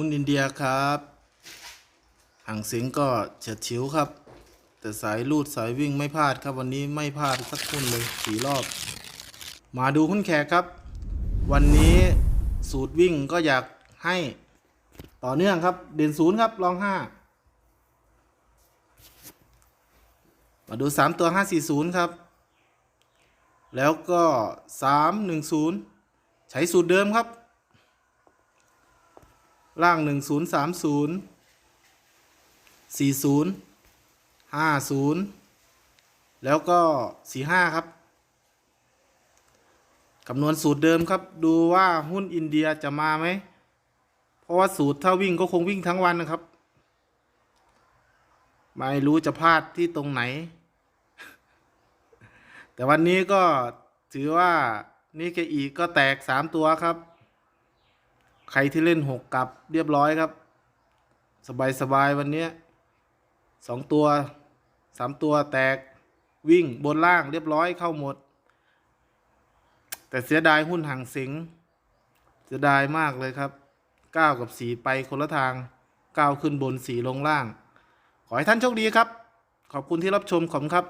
หุ้นอินเดียครับห่างเสียงก็เฉียดฉิวครับ แต่สายลูดสายวิ่งไม่พลาดครับวันนี้ไม่พลาดสักหุ้นเลยสี่รอบ มาดูหุ้นแขกครับ วันนี้สูตรวิ่งก็อยากให้ต่อเนื่องครับ เด่นศูนย์ครับรองห้ามาดูสามตัวห้าสี่ศูนย์ครับ แล้วก็สามหนึ่งศูนย์ใช้สูตรเดิมครับ ล่างหนึ่งศูนย์สามศูนย์สี่ศูนย์ห้าศูนย์แล้วก็สี่ห้าครับคำนวณสูตรเดิมครับ ดูว่าหุ้นอินเดียจะมาไหม เพราะว่าสูตรถ้าวิ่งก็คงวิ่งทั้งวันนะครับ ไม่รู้จะพลาดที่ตรงไหน แต่วันนี้ก็ถือว่านี่แกอีกก็แตกสามตัวครับ ใครที่เล่นหกกลับเรียบร้อยครับ สบายสบายๆวันนี้สองตัวสามตัวแตกวิ่งบนล่างเรียบร้อยเข้าหมด แต่เสียดายหุ้นห่างเสิงเสียดายมากเลยครับเก้ากับสีไปคนละทางเก้าขึ้นบนสีลงล่าง ขอให้ท่านโชคดีครับ ขอบคุณที่รับชมขอบครับ